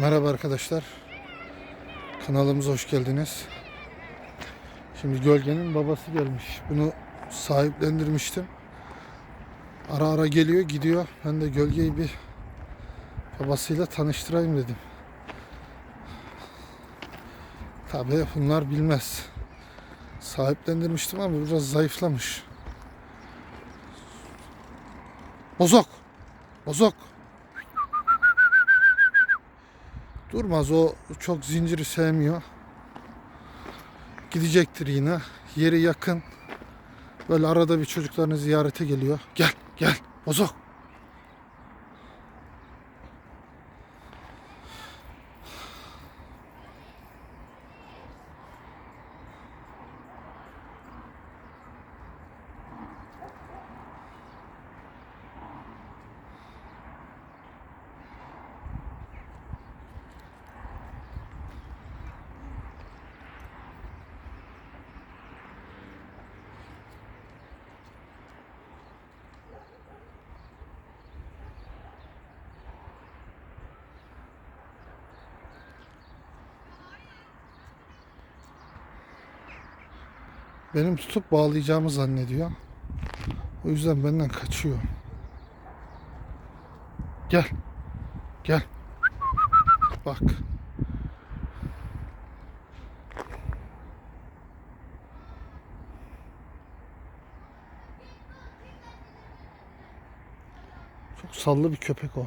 Merhaba arkadaşlar. Kanalımıza hoş geldiniz. Şimdi gölgenin babası gelmiş. Bunu sahiplendirmiştim. Ara ara geliyor gidiyor. Ben de gölgeyi bir babasıyla tanıştırayım dedim. Tabi bunlar bilmez. Sahiplendirmiştim ama biraz zayıflamış. Bozok. Bozok. Durmaz o çok zinciri sevmiyor. Gidecektir yine. Yeri yakın. Böyle arada bir çocuklarını ziyarete geliyor. Gel gel bozok. Benim tutup bağlayacağımı zannediyor. O yüzden benden kaçıyor. Gel. Gel. Bak. Çok sallı bir köpek o.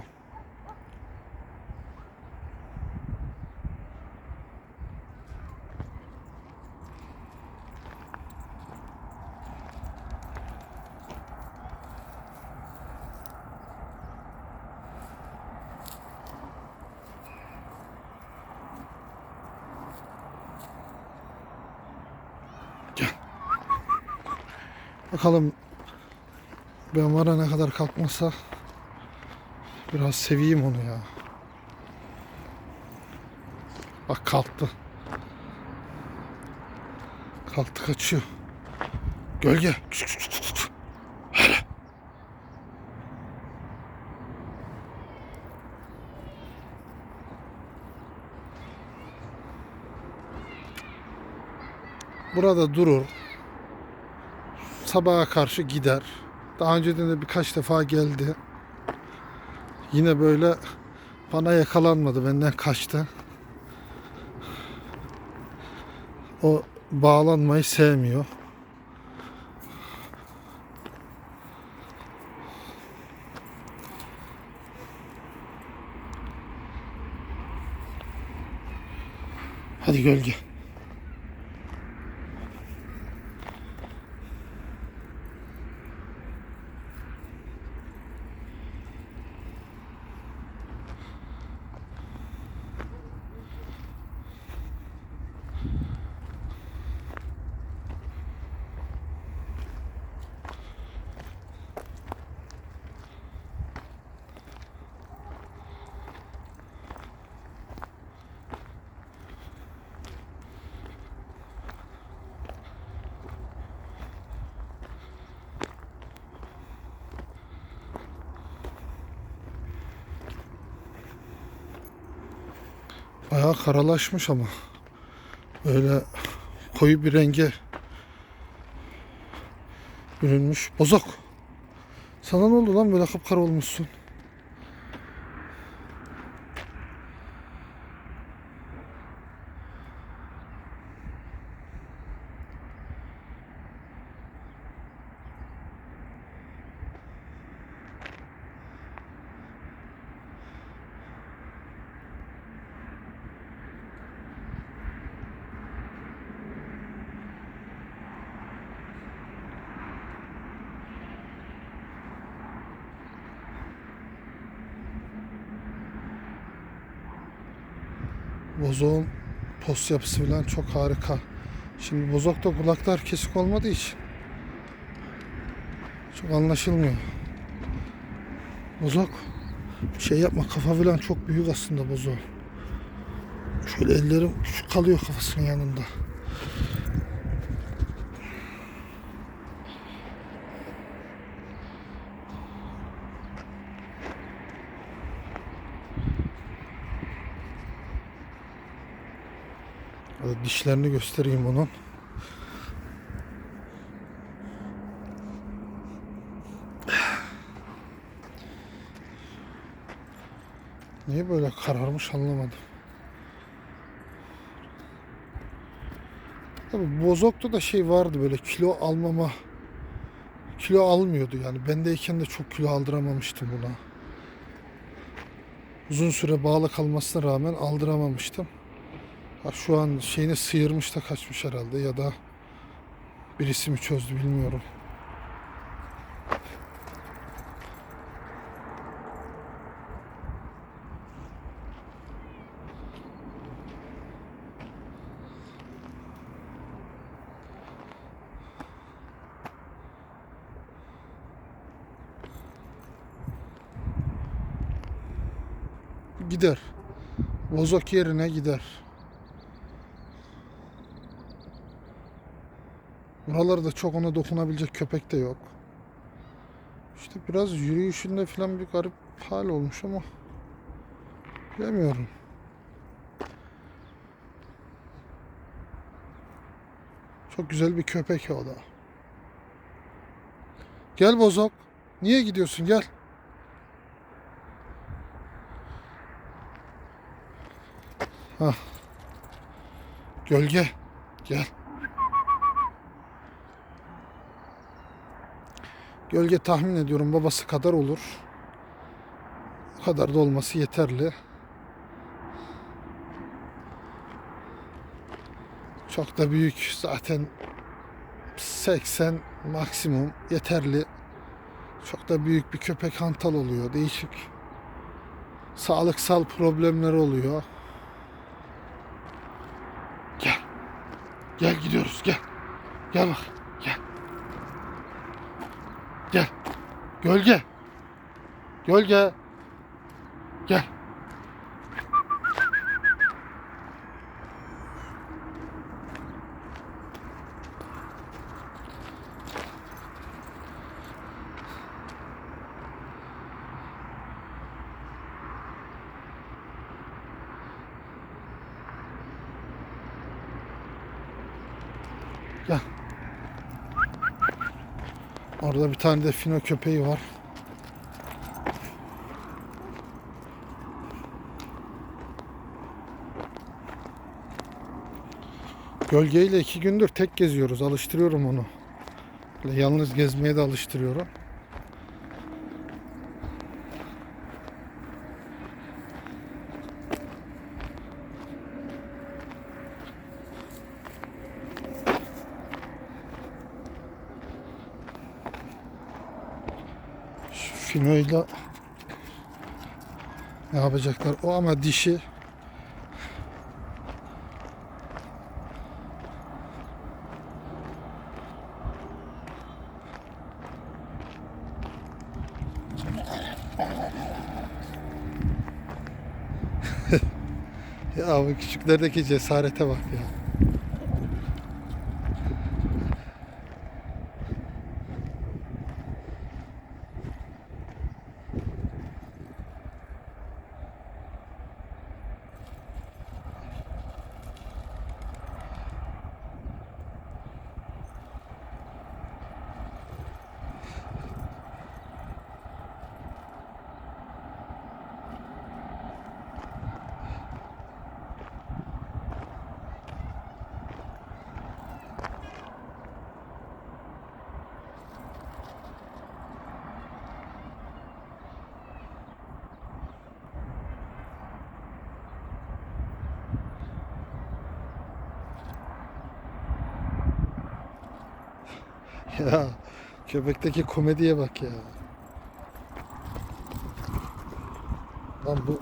Bakalım ben varana kadar kalkmasa biraz seveyim onu ya. Bak kalktı. Kalktı kaçıyor. Gölge. Burada durur. Sabaha karşı gider. Daha önceden de birkaç defa geldi. Yine böyle bana yakalanmadı. Benden kaçtı. O bağlanmayı sevmiyor. Hadi gölge. Bayağı karalaşmış ama. Böyle koyu bir renge bürünmüş. Bozok. Sana ne oldu lan böyle kapkara olmuşsun? Bozoğun post yapısı falan çok harika. Şimdi bozokta kulaklar kesik olmadığı için çok anlaşılmıyor. Bozok şey yapma kafa falan çok büyük aslında bozok. Şöyle ellerim küçük kalıyor kafasının yanında. Burada dişlerini göstereyim onun. Niye böyle kararmış anlamadım. Tabii bozokta da şey vardı böyle kilo almama kilo almıyordu yani. Bendeyken de çok kilo aldıramamıştım buna. Uzun süre bağlı kalmasına rağmen aldıramamıştım. Ha, şu an şeyini sıyırmış da kaçmış herhalde ya da birisi mi çözdü bilmiyorum. Gider. Bozok yerine gider. Buralarda çok ona dokunabilecek köpek de yok. İşte biraz yürüyüşünde falan bir garip hal olmuş ama bilemiyorum. Çok güzel bir köpek o da. Gel bozok. Niye gidiyorsun? Gel. Hah. Gölge. Gel. Gölge tahmin ediyorum babası kadar olur. O kadar da olması yeterli. Çok da büyük zaten 80 maksimum yeterli. Çok da büyük bir köpek hantal oluyor. Değişik sağlıksal problemler oluyor. Gel. Gel gidiyoruz gel. Gel bak. Gel. Gölge. Gölge. Gel. Gel. Orada bir tane de fino köpeği var. Gölgeyle iki gündür tek geziyoruz. Alıştırıyorum onu. Böyle yalnız gezmeye de alıştırıyorum. Şu finoyla ne yapacaklar? O ama dişi Ya bu küçüklerdeki cesarete bak ya. Ya köpekteki komediye bak ya. Lan bu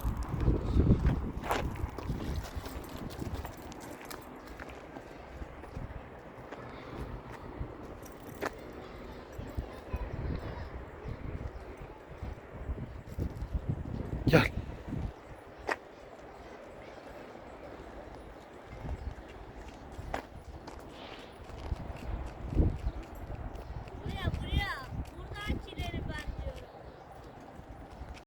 Gel.